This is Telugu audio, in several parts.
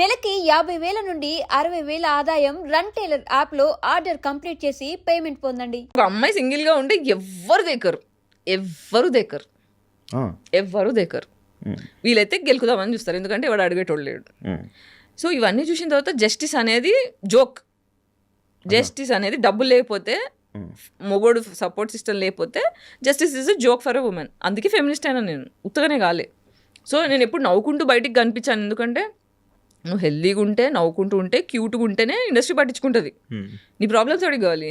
నెలకి యాభై వేల నుండి అరవై వేల ఆదాయం రన్ టైలర్ యాప్లో ఆర్డర్ కంప్లీట్ చేసి పేమెంట్ పొందండి. ఒక అమ్మాయి సింగిల్గా ఉంటే ఎవ్వరు దేకరు. ఎవ్వరు దేకరు. ఎవ్వరు దేకరు. వీలైతే గెలుకుదామని చూస్తారు. ఎందుకంటే వాడు అడిగేటోళ్ళు లేడు. సో ఇవన్నీ చూసిన తర్వాత జస్టిస్ అనేది జోక్. జస్టిస్ అనేది డబ్బులు లేకపోతే మొగోడు సపోర్ట్ సిస్టమ్ లేకపోతే justice is joke for a woman. అందుకే ఫెమినిస్ట్ అయినా నేను. ఉత్తగానే కాలే. సో నేను ఎప్పుడు నవ్వుకుంటూ బయటికి కనిపించాను. ఎందుకంటే నువ్వు హెల్దీగా ఉంటే నవ్వుకుంటూ ఉంటే క్యూట్గా ఉంటేనే ఇండస్ట్రీ పట్టించుకుంటుంది. ఉమ్, నీ ప్రాబ్లమ్స్ ఎవరికి కావాలి?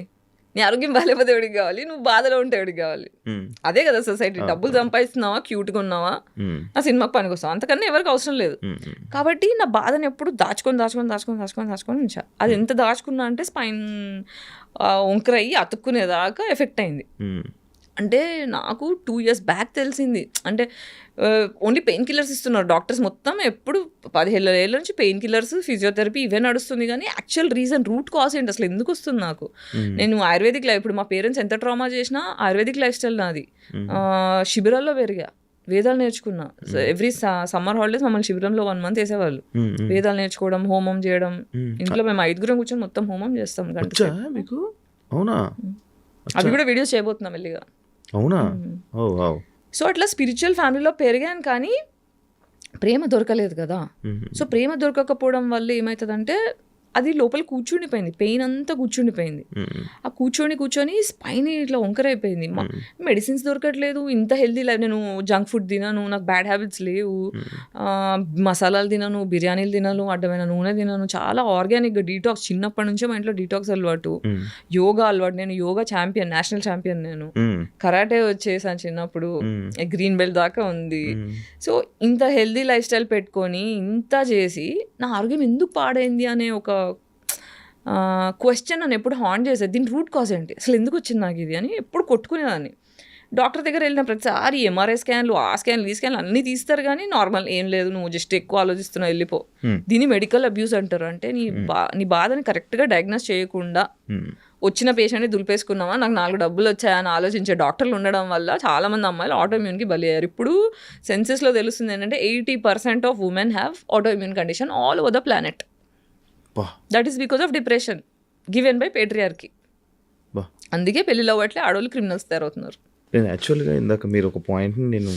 నీ ఆరోగ్యం బాగాలేకపోతే ఎవరికి కావాలి? నువ్వు బాధలో ఉంటే ఎవరికి కావాలి? ఉమ్, అదే కదా సొసైటీ డబ్బులు సంపాదిస్తున్నావా క్యూట్గా ఉన్నావా? నా సినిమాకి పనికి వస్తావు? అంతకన్నా ఎవరికి అవసరం లేదు. కాబట్టి నా బాధను ఎప్పుడు దాచుకొని దాచుకొని దాచుకొని దాచుకొని దాచుకొని ఉంచా. అది ఎంత దాచుకున్నా అంటే స్పైన్ వంకరయ్యి అతుక్కునేదాకా ఎఫెక్ట్ అయింది. అంటే నాకు టూ ఇయర్స్ బ్యాక్ తెలిసింది. అంటే ఓన్లీ పెయిన్ కిల్లర్స్ ఇస్తున్నారు. డాక్టర్స్ మొత్తం ఎప్పుడు పదిహేను ఏళ్ళ నుంచి పెయిన్ కిల్లర్స్ ఫిజియోథెరపీ ఇవే నడుస్తుంది కానీ యాక్చువల్ రీజన్ రూట్ కాజ్ ఏంటి? అసలు ఎందుకు వస్తుంది నాకు? ఉమ్, నేను ఆయుర్వేదిక్ లైఫ్ ఇప్పుడు మా పేరెంట్స్ ఎంత ట్రామా చేసినా ఆయుర్వేదిక్ లైఫ్ స్టైల్ నాది ఆ, శిబిరాల్లో పెరిగా. వేదాలు నేర్చుకున్నా. ఎవ్రీ సమ్మర్ హాలిడేస్ మమ్మల్ని శిబిరంలో వన్ మంత్ వేసేవాళ్ళు. ఉమ్, వేదాలు నేర్చుకోవడం హోమం చేయడం. ఇంట్లో మేము ఐదుగురం కూర్చొని మొత్తం హోమం చేస్తాం. మీకు? అవునా? అవి కూడా వీడియోస్ చేయబోతున్నాం మెల్లిగా. అవునా? సో అట్లా స్పిరిచువల్ ఫ్యామిలీలో పెరిగాను కానీ ప్రేమ దొరకలేదు కదా. సో ప్రేమ దొరకకపోవడం వల్ల ఏమవుతుందంటే అది లోపల కూర్చుండిపోయింది. పెయిన్ అంతా కూర్చుండిపోయింది. ఆ కూర్చొని కూర్చొని స్పైన్ ఇట్లా వంకరైపోయింది. మెడిసిన్స్ దొరకట్లేదు. ఇంత హెల్దీ లైఫ్ నేను జంక్ ఫుడ్ తినను నాకు బ్యాడ్ హ్యాబిట్స్ లేవు. మసాలాలు తినను బిర్యానీలు తినను అడ్డమైన నూనె తినను. చాలా ఆర్గానిక్ డీటాక్స్ చిన్నప్పటి నుంచే మా ఇంట్లో డీటాక్స్ అలవాటు. యోగా అలవాటు. నేను యోగా ఛాంపియన్ నేషనల్ ఛాంపియన్ నేను. కరాటే వచ్చేసాను చిన్నప్పుడు. గ్రీన్ బెల్ట్ దాకా ఉంది. సో ఇంత హెల్దీ లైఫ్ స్టైల్ పెట్టుకొని ఇంత చేసి నా ఆరోగ్యం ఎందుకు పాడైంది అనే ఒక క్వశ్చన్ నన్ను ఎప్పుడు హాన్ చేసేది? దీని రూట్ కాజ్ ఏంటి? అసలు ఎందుకు వచ్చింది నాకు ఇది అని ఎప్పుడు కొట్టుకునేదాన్ని. డాక్టర్ దగ్గర వెళ్ళిన ప్రతిసారి ఎంఆర్ఐ స్కాన్లు ఆ స్కాన్లు ఈ స్కాన్లు అన్నీ తీస్తారు కానీ నార్మల్ ఏం లేదు. నువ్వు జస్ట్ ఎక్కువ ఆలోచిస్తున్నావు వెళ్ళిపో. Hmm. దీన్ని మెడికల్ అబ్యూస్ అంటారు. అంటే నీ బా నీ బాధని కరెక్ట్గా డయాగ్నోస్ చేయకుండా ఉమ్, వచ్చిన పేషెంట్ని దులిపేసుకున్నామా నాకు నాలుగు డబ్బులు వచ్చాయని ఆలోచించే డాక్టర్లు ఉండడం వల్ల చాలా మంది అమ్మాయిలు ఆటోఇమ్యూన్కి బలి అయ్యారు. ఇప్పుడు సెన్సెస్లో తెలుస్తుంది ఏంటంటే eighty percent of women have autoimmune condition all over the planet that is because of depression given by. Patriarchy అందుకే పెళ్ళిలో అవ్వట్లే ఆడవాళ్ళు క్రిమినల్స్ తయారవుతున్నారు. నేను యాక్చువల్గా ఇందాక మీరు ఒక పాయింట్ని నేను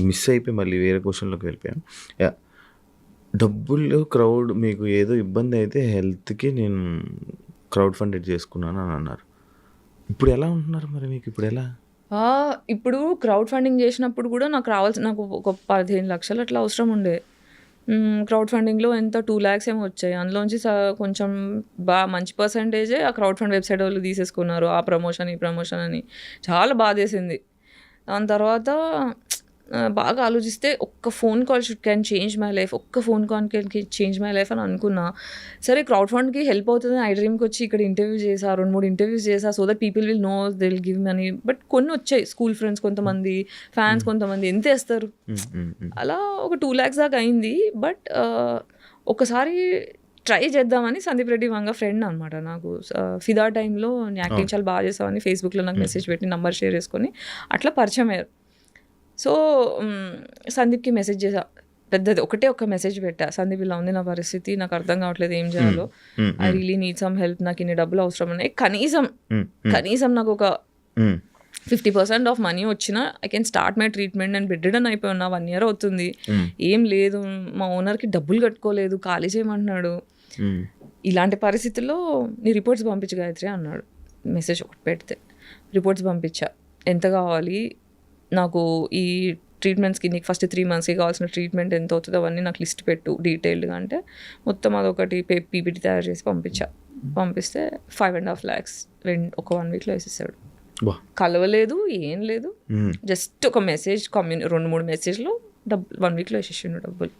మిస్ అయిపోయి మళ్ళీ వేరే క్వశ్చన్లోకి వెళ్ళిపోయాను. యా. డబ్బులు క్రౌడ్ మీకు ఏదో ఇబ్బంది అయితే హెల్త్కి నేను క్రౌడ్ ఫండెడ్ చేసుకున్నాను అని అన్నారు. ఇప్పుడు ఎలా ఉంటున్నారు మరి మీకు? ఇప్పుడు ఎలా? ఇప్పుడు క్రౌడ్ ఫండింగ్ చేసినప్పుడు కూడా నాకు రావాల్సిన నాకు ఒక పదిహేను లక్షలు అట్లా అవసరం ఉండే. క్రౌడ్ ఫండింగ్లో ఎంత టూ ల్యాక్స్ ఏమో వచ్చాయి. అందులోంచి కొంచెం బాగా మంచి పర్సంటేజే ఆ క్రౌడ్ ఫండ్ వెబ్సైట్ వాళ్ళు తీసేసుకున్నారు. ఆ ప్రమోషన్ ఈ ప్రమోషన్ అని. చాలా బాధేసింది. దాని తర్వాత బాగా ఆలోచిస్తే ఒక్క phone call should can change my life ఒక్క phone call can change my life అని అనుకున్నా. సరే క్రౌడ్ ఫండ్కి హెల్ప్ అవుతుంది ఐ డ్రీమ్కి వచ్చి ఇక్కడ ఇంటర్వ్యూ చేసా రెండు మూడు ఇంటర్వ్యూస్ చేసా so that people will know they'll give money but కొన్ని వచ్చాయి స్కూల్ ఫ్రెండ్స్ కొంతమంది ఫ్యాన్స్ కొంతమంది ఎంత వేస్తారు? ఉమ్, ఉమ్, అలా ఒక టూ ల్యాక్స్ దాకా అయింది. బట్ ఒకసారి ట్రై చేద్దామని సందీప్ రెడ్డి వంగ ఫ్రెండ్ అనమాట నాకు. ఫిదా టైంలో యాక్టింగ్ చాలా బాగా చేసావని ఫేస్బుక్లో నాకు మెసేజ్ పెట్టి నంబర్ షేర్ చేసుకొని అట్లా పరిచయం అయ్యారు. సో సందీప్కి మెసేజ్ చేసా పెద్దది ఒకటే ఒక మెసేజ్ పెట్టా. సందీప్ ఇలా ఉంది నా పరిస్థితి నాకు అర్థం కావట్లేదు ఏం చేయాలో. I really need some help నాకు ఇన్ని డబ్బులు అవసరం ఉన్నాయి కనీసం కనీసం నాకు ఒక ఫిఫ్టీ పర్సెంట్ ఆఫ్ మనీ వచ్చినా I can start my treatment and bedridden అయిపోయి ఉన్నా వన్ ఇయర్ అవుతుంది. ఏం లేదు మా ఓనర్కి డబ్బులు కట్టుకోలేదు ఖాళీ చేయమంటున్నాడు. ఇలాంటి పరిస్థితుల్లో నీ రిపోర్ట్స్ పంపించు గాయత్రి అన్నాడు. మెసేజ్ ఒకటి పెడితే. రిపోర్ట్స్ పంపించా. ఎంత కావాలి? నాకు ఈ ట్రీట్మెంట్స్కి నీకు ఫస్ట్ త్రీ మంత్స్కి కావాల్సిన ట్రీట్మెంట్ ఎంత అవుతుందో అవన్నీ నాకు లిస్ట్ పెట్టు డీటెయిల్డ్గా అంటే మొత్తం అదొకటి పీపీటీ తయారు చేసి పంపించా. పంపిస్తే ఫైవ్ అండ్ హాఫ్ ల్యాక్స్ ఒక వన్ వీక్లో వేసేసాడు. కలవలేదు ఏం లేదు. జస్ట్ ఒక మెసేజ్ కమ్యూని రెండు మూడు మెసేజ్లో డబ్బు వన్ వీక్లో వేసేసిండు డబ్బులు.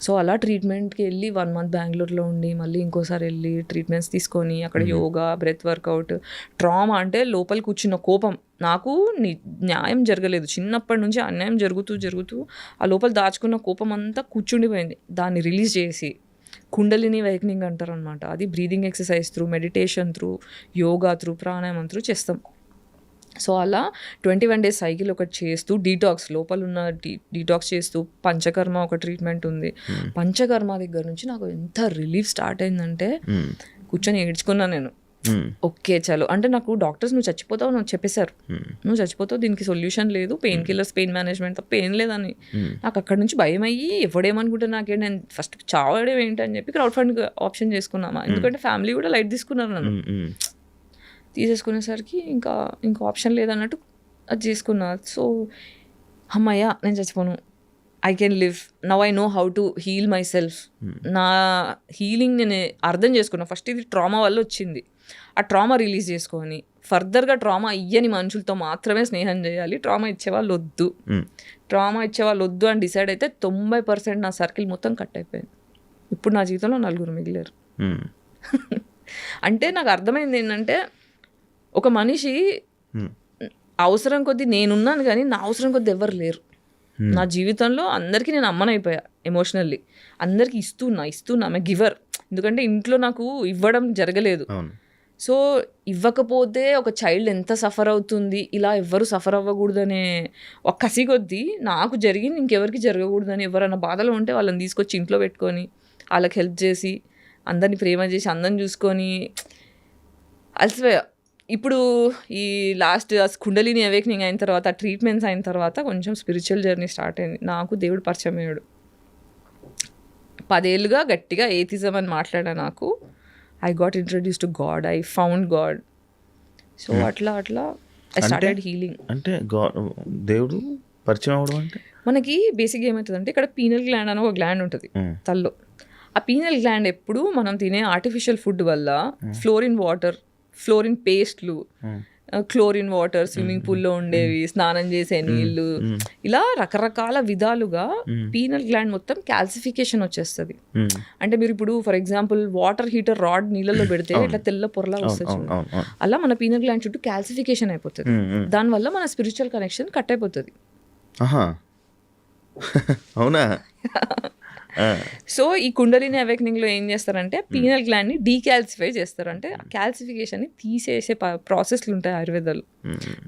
సో అలా ట్రీట్మెంట్కి వెళ్ళి వన్ మంత్ బెంగళూరులో ఉండి మళ్ళీ ఇంకోసారి వెళ్ళి ట్రీట్మెంట్స్ తీసుకొని అక్కడ యోగా బ్రెత్ వర్కౌట్ ట్రామా అంటే లోపల కూర్చున్న కోపం. నాకు న్యాయం జరగలేదు. చిన్నప్పటి నుంచి అన్యాయం జరుగుతూ జరుగుతూ ఆ లోపల దాచుకున్న కోపం అంతా కూర్చుండిపోయింది. దాన్ని రిలీజ్ చేసి కుండలిని వైకనింగ్ అంటారు అనమాట అది breathing exercise through meditation through yoga through pranayama through చేస్తాం. సో అలా ట్వంటీ వన్ డేస్ సైకిల్ ఒకటి చేస్తూ డీటాక్స్ లోపల ఉన్న డీ డీటాక్స్ చేస్తూ పంచకర్మ ఒక ట్రీట్మెంట్ ఉంది. పంచకర్మ దగ్గర నుంచి నాకు ఎంత రిలీఫ్ స్టార్ట్ అయిందంటే మ్మ్. కూర్చొని ఏడ్చుకున్నా నేను. మ్మ్. ఓకే చలో. అంటే నాకు డాక్టర్స్ నువ్వు చచ్చిపోతావు నువ్వు చెప్పేశారు. నువ్వు చచ్చిపోతావు దీనికి సొల్యూషన్ లేదు. పెయిన్ కిల్లర్స్ పెయిన్ మేనేజ్మెంట్ తప్ప ఏం లేదని. నాకు అక్కడ నుంచి భయం అయ్యి ఎవడేమనుకుంటే నాకే నేను ఫస్ట్ చావడం ఏంటి అని చెప్పి క్రౌడ్ ఫండ్ ఆప్షన్ చేసుకున్నామా ఎందుకంటే ఫ్యామిలీ కూడా లైట్ తీసుకున్నారు నన్ను. తీసేసుకునేసరికి ఇంకా ఇంకో ఆప్షన్ లేదన్నట్టు అది చేసుకున్నా. సో అమ్మయ్య నేను చచ్చిపోను. I can live now I know how to heal myself నా హీలింగ్ నేను అర్థం చేసుకున్నా. ఫస్ట్ ఇది ట్రామా వల్ల వచ్చింది. ఆ ట్రామా రిలీజ్ చేసుకొని ఫర్దర్గా ట్రామా ఇయ్యని మనుషులతో మాత్రమే స్నేహం చేయాలి. ట్రామా ఇచ్చేవాళ్ళు వద్దు. ట్రామా ఇచ్చేవాళ్ళు వద్దు అని డిసైడ్ అయితే తొంభై పర్సెంట్ నా సర్కిల్ మొత్తం కట్ అయిపోయింది. ఇప్పుడు నా జీవితంలో నలుగురు మిగిలారు. మ్మ్. అంటే నాకు అర్థమైంది ఏంటంటే ఒక మనిషి. అవసరం కొద్దీ నేనున్నాను కానీ నా అవసరం కొద్దీ ఎవరు లేరు. నా జీవితంలో అందరికీ నేను అమ్మనైపోయా ఎమోషనల్లీ అందరికీ ఇస్తున్నా ఇస్తున్నా ఆమె గివర్ ఎందుకంటే ఇంట్లో నాకు ఇవ్వడం జరగలేదు. సో ఇవ్వకపోతే ఒక చైల్డ్ ఎంత సఫర్ అవుతుంది ఇలా ఎవ్వరు సఫర్ అవ్వకూడదనే ఒక కసి కొద్దీ నాకు జరిగింది ఇంకెవరికి జరగకూడదని ఎవరైనా బాధలో ఉంటే వాళ్ళని తీసుకొచ్చి ఇంట్లో పెట్టుకొని వాళ్ళకి హెల్ప్ చేసి అందరిని ప్రేమ చేసి అందరిని చూసుకొని అలసిపోయా ఇప్పుడు ఈ లాస్ట్ కుండలిని అవేక్నింగ్ అయిన తర్వాత ట్రీట్మెంట్స్ అయిన తర్వాత కొంచెం స్పిరిచువల్ జర్నీ స్టార్ట్ అయింది. నాకు దేవుడు పరిచయం అయ్యాడు. పదేళ్ళుగా గట్టిగా ఏతిజం అని మాట్లాడా నాకు. I got introduce to God I found God so అట్లా అట్లా ఐ స్టార్టెడ్ హీలింగ్ అంటే దేవుడు పరిచయం అవడం అంటే? మనకి బేసిక్గా ఏమవుతుందంటే ఇక్కడ పీనల్ గ్లాండ్ అని ఒక గ్లాండ్ ఉంటుంది మ్మ్. తల్లో. ఆ పీనల్ గ్లాండ్ ఎప్పుడు మనం తినే ఆర్టిఫిషియల్ ఫుడ్ వల్ల ఫ్లోరిన్ వాటర్ ఫ్లోరిన్ పేస్ట్లు మ్మ్. క్లోరిన్ వాటర్ స్విమ్మింగ్ పూల్లో ఉండేవి స్నానం చేసే నీళ్ళు ఇలా రకరకాల విధాలుగా పీనల్ గ్లాండ్ మొత్తం క్యాల్సిఫికేషన్ వచ్చేస్తుంది. అంటే మీరు ఇప్పుడు for example water heater rod నీళ్ళలో పెడితే ఇట్లా తెల్ల పొరలా వస్తుంది అలా మన పీనల్ గ్లాండ్ చుట్టూ క్యాల్సిఫికేషన్ అయిపోతుంది. దానివల్ల మన స్పిరిచువల్ కనెక్షన్ కట్ అయిపోతుంది. అవునా. సో ఈ కుండలిని అవేక్నింగ్లో ఏం చేస్తారంటే పీనల్ గ్లాండ్ని డీకాల్సిఫై చేస్తారంటే క్యాల్సిఫికేషన్ని తీసేసే ప్రాసెస్లు ఉంటాయి ఆయుర్వేదాలు.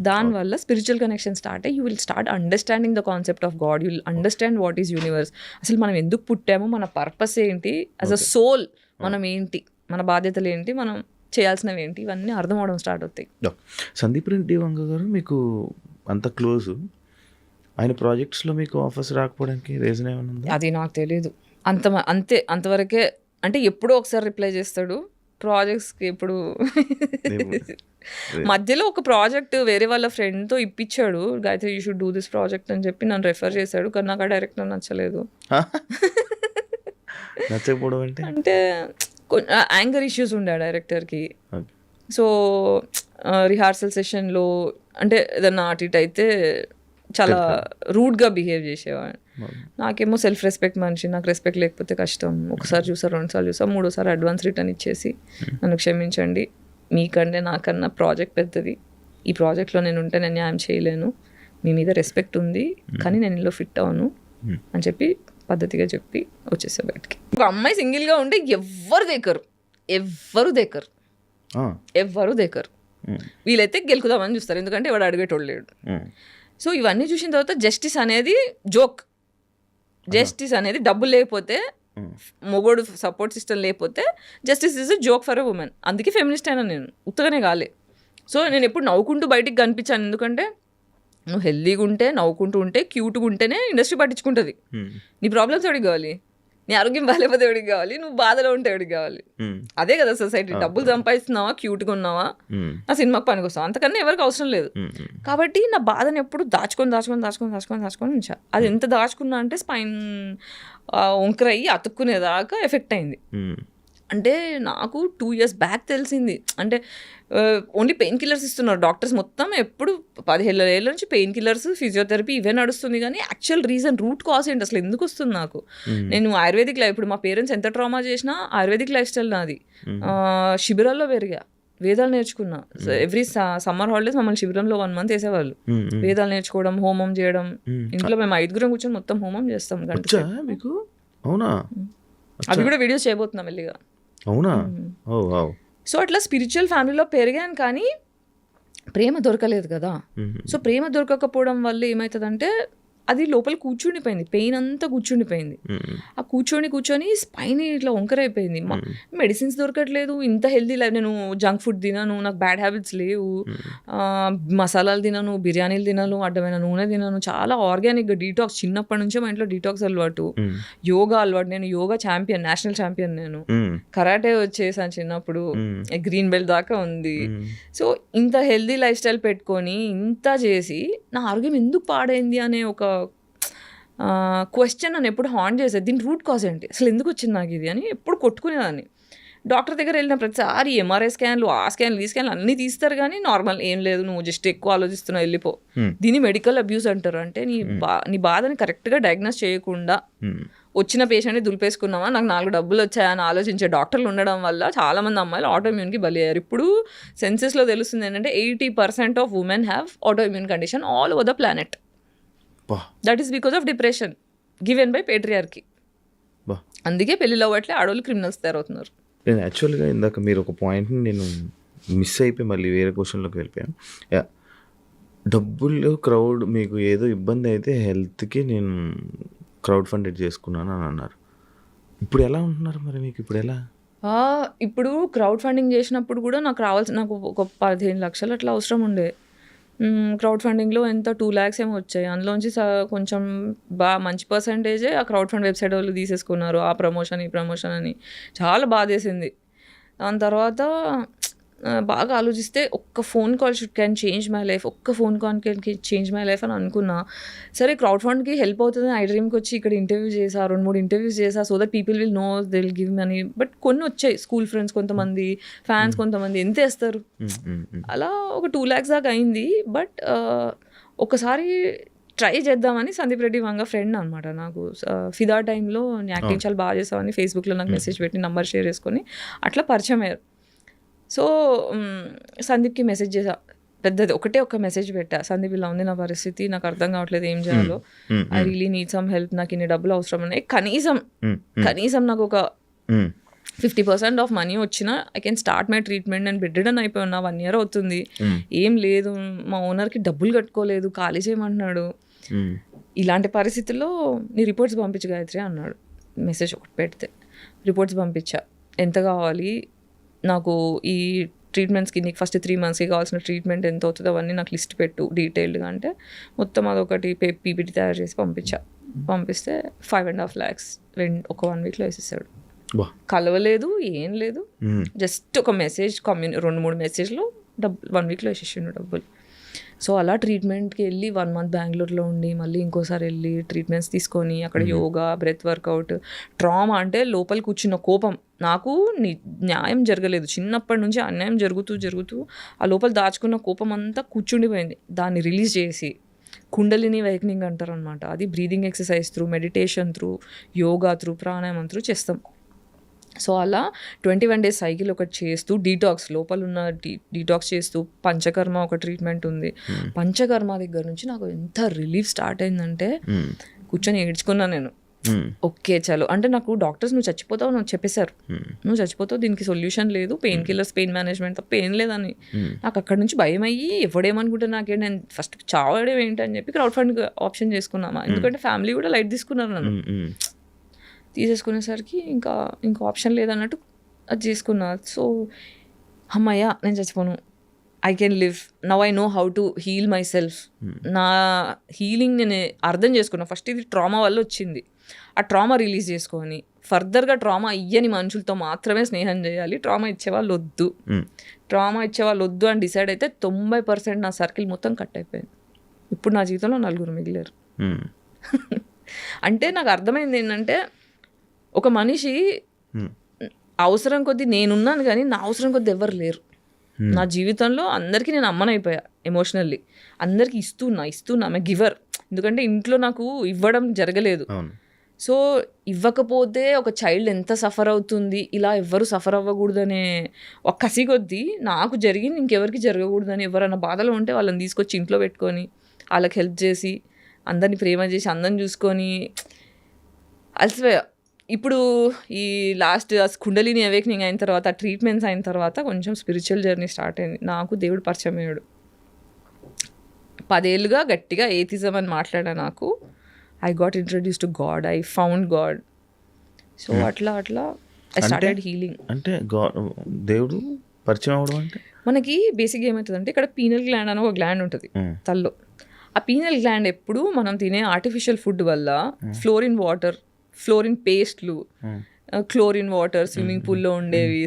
దానివల్ల స్పిరిచువల్ కనెక్షన్ స్టార్ట్ అయ్యి you will start understanding the concept of God. You will understand what is universe. అసలు మనం ఎందుకు పుట్టామో మన పర్పస్ ఏంటి యాజ్ అ సోల్ మనం ఏంటి మన బాధ్యతలు ఏంటి మనం చేయాల్సినవి ఏంటి ఇవన్నీ అర్థం అవడం స్టార్ట్ అవుతాయి. సందీప్ రెడ్డి వంగ గారు మీకు అంత క్లోజ్. ఆయన ప్రాజెక్ట్స్లో మీకు ఆఫర్స్ రాకపోవడానికి రీజన్ ఏమైనా ఉందా? అది నాకు తెలియదు అంత అంతే అంతవరకే అంటే ఎప్పుడో ఒకసారి రిప్లై చేస్తాడు. ప్రాజెక్ట్స్కి ఎప్పుడు? మధ్యలో ఒక ప్రాజెక్ట్ వేరే వాళ్ళ ఫ్రెండ్తో ఇప్పించాడు. Gayatri you should do this project అని చెప్పి నన్ను రెఫర్ చేశాడు. కానీ నాకు ఆ డైరెక్టర్ నచ్చలేదు. నచ్చకపోవడం అంటే? అంటే యాంగర్ ఇష్యూస్ ఉండే డైరెక్టర్కి. సో రిహార్సల్ సెషన్లో అంటే ఏదన్నా అటు ఇటు అయితే చాలా రూడ్గా బిహేవ్ చేసేవాడు నాకేమో సెల్ఫ్ రెస్పెక్ట్ మనిషి నాకు రెస్పెక్ట్ లేకపోతే కష్టం. ఒకసారి చూసా రెండుసార్లు చూసా మూడోసారి అడ్వాన్స్ రిటర్న్ ఇచ్చేసి నన్ను క్షమించండి. మీకంటే నాకన్నా ప్రాజెక్ట్ పెద్దది. ఈ ప్రాజెక్ట్లో నేను ఉంటే నేను న్యాయం చేయలేను. మీ మీద రెస్పెక్ట్ ఉంది కానీ నేను ఇందులో ఫిట్ అవను అని చెప్పి పద్ధతిగా చెప్పి వచ్చేసా బయటికి. ఒక అమ్మాయి సింగిల్గా ఉంటే ఎవ్వరు దేకరు. ఎవ్వరు దేకరు. ఎవ్వరు దేకరు. వీలైతే గెలుకుదామని చూస్తారు. ఎందుకంటే వాడు అడిగేటోడు లేడు. సో ఇవన్నీ చూసిన తర్వాత జస్టిస్ అనేది జోక్ జస్టిస్ అనేది డబ్బులు లేకపోతే. మొగోడు సపోర్ట్ సిస్టమ్ లేకపోతే justice is joke for a women అందుకే ఫెమినిస్ట్ అయినా నేను ఉత్తగానే కాలే. సో నేను ఎప్పుడు నవ్వుకుంటూ బయటికి కనిపించాను. ఎందుకంటే నువ్వు హెల్దీగా ఉంటే నవ్వుకుంటూ ఉంటే క్యూట్గా ఉంటేనే ఇండస్ట్రీ పట్టించుకుంటుంది. మ్మ్. నీ ప్రాబ్లమ్స్ కావాలి. నీ ఆరోగ్యం బాగాలేకపోతే ఎవడికి కావాలి? నువ్వు బాధలో ఉంటే ఎవడికి కావాలి. అదే కదా సొసైటీ. డబ్బులు సంపాదిస్తున్నావా? క్యూట్గా ఉన్నావా. నా సినిమాకి పనికి వస్తావు అంతకన్నా ఎవరికి అవసరం లేదు. కాబట్టి నా బాధను ఎప్పుడు దాచుకొని దాచుకొని దాచుకొని దాచుకొని దాచుకొని ఉంచా. అది ఎంత దాచుకున్నా అంటే స్పైన్ వంకరయ్యి అతుక్కునేదాకా ఎఫెక్ట్ అయింది. అంటే నాకు టూ ఇయర్స్ బ్యాక్ తెలిసింది. అంటే ఓన్లీ పెయిన్ కిల్లర్స్ ఇస్తున్నారు. డాక్టర్స్ మొత్తం ఎప్పుడు పదిహేను ఏళ్ళ నుంచి పెయిన్ కిల్లర్స్ ఫిజియోథెరపీ ఇవే నడుస్తుంది కానీ యాక్చువల్ రీజన్ రూట్ కాజ్ ఏంటి? అసలు ఎందుకు వస్తుంది నాకు? నేను ఆయుర్వేదిక్ లైఫ్ ఇప్పుడు మా పేరెంట్స్ ఎంత ట్రామా చేసినా ఆయుర్వేదిక్ లైఫ్ స్టైల్ నాది. ఆ, శిబిరాల్లో పెరిగా వేదాలు నేర్చుకున్నా. ఎవ్రీ సమ్మర్ హాలిడేస్ మమ్మల్ని శిబిరంలో వన్ మంత్ వేసేవాళ్ళు. వేదాలు నేర్చుకోవడం హోమం చేయడం. ఇంట్లో మేము ఐదుగురం కూర్చొని మొత్తం హోమం చేస్తాం. మీకు? అవునా? అవి కూడా వీడియోస్ చేయబోతున్నాం మెల్లిగా. అవునా? సో అట్లా స్పిరిచువల్ ఫ్యామిలీలో పెరిగాను కానీ ప్రేమ దొరకలేదు కదా. సో ప్రేమ దొరకకపోవడం వల్ల ఏమవుతుందంటే అది లోపల కూర్చుండిపోయింది. పెయిన్ అంతా కూర్చుండిపోయింది. ఆ కూర్చొని కూర్చొని స్పైన్ ఇట్లా వంకరైపోయింది. మెడిసిన్స్ దొరకట్లేదు. ఇంత హెల్దీ లైఫ్ నేను జంక్ ఫుడ్ తినను. నాకు బ్యాడ్ హ్యాబిట్స్ లేవు. మసాలాలు తినను బిర్యానీలు తినను అడ్డమైన నూనె తినను. చాలా ఆర్గానిక్గా డీటాక్స్ చిన్నప్పటి నుంచే మా ఇంట్లో డీటాక్స్ అలవాటు. యోగా అలవాటు. నేను యోగా ఛాంపియన్ నేషనల్ ఛాంపియన్ నేను. కరాటే వచ్చేసాను చిన్నప్పుడు. గ్రీన్ బెల్ట్ దాకా ఉంది. సో ఇంత హెల్దీ లైఫ్ స్టైల్ పెట్టుకొని ఇంత చేసి నా ఆరోగ్యం ఎందుకు పాడైంది అనే ఒక క్వశ్చన్ నన్ను ఎప్పుడు హాన్ చేసేది? దీని రూట్ కాజ్ ఏంటి? అసలు ఎందుకు వచ్చింది నాకు ఇది అని ఎప్పుడు కొట్టుకునేదాన్ని. డాక్టర్ దగ్గర వెళ్ళిన ప్రతిసారి ఎంఆర్ఐ స్కాన్లు ఆ స్కాన్లు ఈ స్కాన్లు అన్నీ తీస్తారు కానీ నార్మల్ ఏం లేదు నువ్వు జస్ట్ ఎక్కువ ఆలోచిస్తున్నావు వెళ్ళిపో. దీన్ని మెడికల్ అబ్యూస్ అంటారు. అంటే నీ బా నీ బాధని కరెక్ట్గా డయాగ్నోస్ చేయకుండా. వచ్చిన పేషెంట్ని దులిపేసుకున్నామా నాకు నాలుగు డబ్బులు వచ్చాయని ఆలోచించే డాక్టర్లు ఉండడం వల్ల చాలా మంది అమ్మాయిలు ఆటోఇమ్యూన్కి బలి అయ్యారు. ఇప్పుడు సెన్సెస్లో తెలుస్తుంది ఏంటంటే eighty percent of women have autoimmune condition all over the planet that is because of depression given by. Patriarchy అందుకే పెళ్ళిలో అవ్వట్లే ఆడవాళ్ళు క్రిమినల్స్ తయారవుతున్నారు. నేను యాక్చువల్గా ఇందాక మీరు ఒక పాయింట్ని నేను మిస్ అయిపోయి మళ్ళీ వేరే క్వశ్చన్లోకి వెళ్ళిపోయాను. యా. డబ్బులు క్రౌడ్ మీకు ఏదో ఇబ్బంది అయితే హెల్త్కి నేను క్రౌడ్ ఫండెడ్ చేసుకున్నాను అని అన్నారు. ఇప్పుడు ఎలా ఉంటున్నారు మరి మీకు? ఇప్పుడు ఎలా? ఇప్పుడు క్రౌడ్ ఫండింగ్ చేసినప్పుడు కూడా నాకు రావాల్సిన నాకు ఒక పదిహేను లక్షలు అట్లా అవసరం ఉండే. క్రౌడ్ ఫండింగ్లో ఎంత టూ ల్యాక్స్ ఏమో వచ్చాయి. అందులోంచి కొంచెం బాగా మంచి పర్సంటేజే ఆ క్రౌడ్ ఫండ్ వెబ్సైట్ వాళ్ళు తీసేసుకున్నారు. ఆ ప్రమోషన్ ఈ ప్రమోషన్ అని. చాలా బాధేసింది దాని తర్వాత బాగా ఆలోచిస్తే ఒక్క phone call should can change my life ఒక్క phone call can change my life అని అనుకున్నా. సరే క్రౌడ్ ఫండ్కి హెల్ప్ అవుతుంది ఐ డ్రీమ్కి వచ్చి ఇక్కడ ఇంటర్వ్యూ చేసా రెండు మూడు ఇంటర్వ్యూస్ చేసా so that people will know they will give money but కొన్ని వచ్చాయి. స్కూల్ ఫ్రెండ్స్ కొంతమంది ఫ్యాన్స్ కొంతమంది ఎంత వేస్తారు? మ్మ్, మ్మ్. అలా ఒక టూ ల్యాక్స్ దాకా అయింది. బట్ ఒకసారి ట్రై చేద్దామని సందీప్ రెడ్డి వంగ ఫ్రెండ్ అనమాట నాకు. ఫిదా టైంలో యాక్టింగ్ చాలా బాగా చేసామని ఫేస్బుక్లో నాకు మెసేజ్ పెట్టి నంబర్ షేర్ చేసుకొని అట్లా పరిచయం అయ్యారు. సో సందీప్కి మెసేజ్ చేసా పెద్దది ఒకటే ఒక మెసేజ్ పెట్టా. సందీప్ ఇలా ఉంది నా పరిస్థితి నాకు అర్థం కావట్లేదు ఏం చేయాలో. I really need some help నాకు ఇన్ని డబ్బులు అవసరం ఉన్నాయి కనీసం కనీసం నాకు ఒక. ఫిఫ్టీ పర్సెంట్ ఆఫ్ మనీ వచ్చినా I can start my treatment నేను బెడ్ రిడన్ అయిపోయి ఉన్నా వన్ ఇయర్ అవుతుంది. ఏం లేదు మా ఓనర్కి డబ్బులు కట్టుకోలేదు ఖాళీ చేయమంటున్నాడు. ఇలాంటి పరిస్థితుల్లో నీ రిపోర్ట్స్ పంపించు గాయత్రి అన్నాడు. మెసేజ్ ఒకటి పెడితే. రిపోర్ట్స్ పంపించా. ఎంత కావాలి? నాకు ఈ ట్రీట్మెంట్స్కి నీకు ఫస్ట్ త్రీ మంత్స్కి కావాల్సిన ట్రీట్మెంట్ ఎంత అవుతుందో అవన్నీ నాకు లిస్ట్ పెట్టు డీటెయిల్డ్గా అంటే మొత్తం అదొకటి పే పీపీటీ తయారు చేసి పంపించా. పంపిస్తే ఫైవ్ అండ్ హాఫ్ ల్యాక్స్ ఒక వన్ వీక్లో వేసేసాడు. కలవలేదు ఏం లేదు. జస్ట్ ఒక మెసేజ్ కమ్యూని రెండు మూడు మెసేజ్లో డబ్బులు వన్ వీక్లో వేసేసిండు డబ్బులు. సో అలా ట్రీట్మెంట్కి వెళ్ళి వన్ మంత్ బెంగళూరులో ఉండి మళ్ళీ ఇంకోసారి వెళ్ళి ట్రీట్మెంట్స్ తీసుకొని అక్కడ యోగా బ్రెత్ వర్కౌట్ ట్రామా అంటే లోపల కూర్చున్న కోపం. నాకు న్యాయం జరగలేదు. చిన్నప్పటి నుంచి అన్యాయం జరుగుతూ జరుగుతూ ఆ లోపల దాచుకున్న కోపం అంతా కూర్చుండిపోయింది. దాన్ని రిలీజ్ చేసి కుండలిని వైక్నింగ్ అంటారు అనమాట అది breathing exercise through meditation through yoga through pranayama through చేస్తాం. సో అలా ట్వంటీ వన్ డేస్ సైకిల్ ఒకటి చేస్తూ డీటాక్స్ లోపల ఉన్న డీ డీటాక్స్ చేస్తూ పంచకర్మ ఒక ట్రీట్మెంట్ ఉంది. పంచకర్మ దగ్గర నుంచి నాకు ఎంత రిలీఫ్ స్టార్ట్ అయిందంటే మ్మ్. కూర్చొని ఏడ్చుకున్నా నేను. మ్మ్. ఓకే చలో. అంటే నాకు డాక్టర్స్ నువ్వు చచ్చిపోతావు నాకు చెప్పేశారు. నువ్వు చచ్చిపోతావు దీనికి సొల్యూషన్ లేదు. పెయిన్ కిల్లర్స్ పెయిన్ మేనేజ్మెంట్ తప్ప ఏం లేదని. నాకు అక్కడ నుంచి భయం అయ్యి ఎవడేమనుకుంటే నాకే నేను ఫస్ట్ చావడం ఏంటి అని చెప్పి క్రౌడ్ ఫండ్ ఆప్షన్ చేసుకున్నామా ఎందుకంటే ఫ్యామిలీ కూడా లైట్ తీసుకున్నారు నన్ను. తీసేసుకునేసరికి ఇంకా ఇంకా ఆప్షన్ లేదన్నట్టు అది చేసుకున్నా. సో అమ్మయ్య నేను చచ్చిపోను. I can live now I know how to heal myself నా హీలింగ్ నేను అర్థం చేసుకున్నా. ఫస్ట్ ఇది ట్రామా వల్ల వచ్చింది. ఆ ట్రామా రిలీజ్ చేసుకొని ఫర్దర్గా ట్రామా ఇయ్యని మనుషులతో మాత్రమే స్నేహం చేయాలి. ట్రామా ఇచ్చేవాళ్ళు వద్దు. ట్రామా ఇచ్చేవాళ్ళు వద్దు అని డిసైడ్ అయితే తొంభై పర్సెంట్ నా సర్కిల్ మొత్తం కట్ అయిపోయింది. ఇప్పుడు నా జీవితంలో నలుగురు మిగిలారు. మ్మ్. అంటే నాకు అర్థమైంది ఏంటంటే ఒక మనిషి. అవసరం కొద్దీ నేనున్నాను కానీ నా అవసరం కొద్దీ ఎవరు లేరు. నా జీవితంలో అందరికీ నేను అమ్మనైపోయా ఎమోషనల్లీ అందరికీ ఇస్తున్నా ఇస్తున్నా ఆమె గివర్ ఎందుకంటే ఇంట్లో నాకు ఇవ్వడం జరగలేదు. సో ఇవ్వకపోతే ఒక చైల్డ్ ఎంత సఫర్ అవుతుంది? ఇలా ఎవ్వరు సఫర్ అవ్వకూడదనే ఒక కసి కొద్దీ నాకు జరిగింది ఇంకెవరికి జరగకూడదని ఎవరైనా బాధలో ఉంటే వాళ్ళని తీసుకొచ్చి ఇంట్లో పెట్టుకొని వాళ్ళకి హెల్ప్ చేసి అందరిని ప్రేమ చేసి అందరిని చూసుకొని అలసిపోయా ఇప్పుడు ఈ లాస్ట్ కుండలిని అవేక్నింగ్ అయిన తర్వాత ట్రీట్మెంట్స్ అయిన తర్వాత కొంచెం స్పిరిచువల్ జర్నీ స్టార్ట్ అయింది. నాకు దేవుడు పరిచయం అయ్యాడు. పదేళ్ళుగా గట్టిగా ఏతిజం అని మాట్లాడా నాకు. I got introduce to God I found God so అట్లా అట్లా ఐ స్టార్టెడ్ హీలింగ్ అంటే దేవుడు పరిచయం అవడం అంటే? మనకి బేసిక్గా ఏమవుతుందంటే ఇక్కడ పీనల్ గ్లాండ్ అని ఒక గ్లాండ్ ఉంటుంది మ్మ్. తల్లో. ఆ పీనల్ గ్లాండ్ ఎప్పుడు మనం తినే ఆర్టిఫిషియల్ ఫుడ్ వల్ల ఫ్లోరిన్ వాటర్ ఫ్లోరిన్ పేస్ట్లు క్లోరిన్ వాటర్ స్విమ్మింగ్ పూల్లో ఉండేవి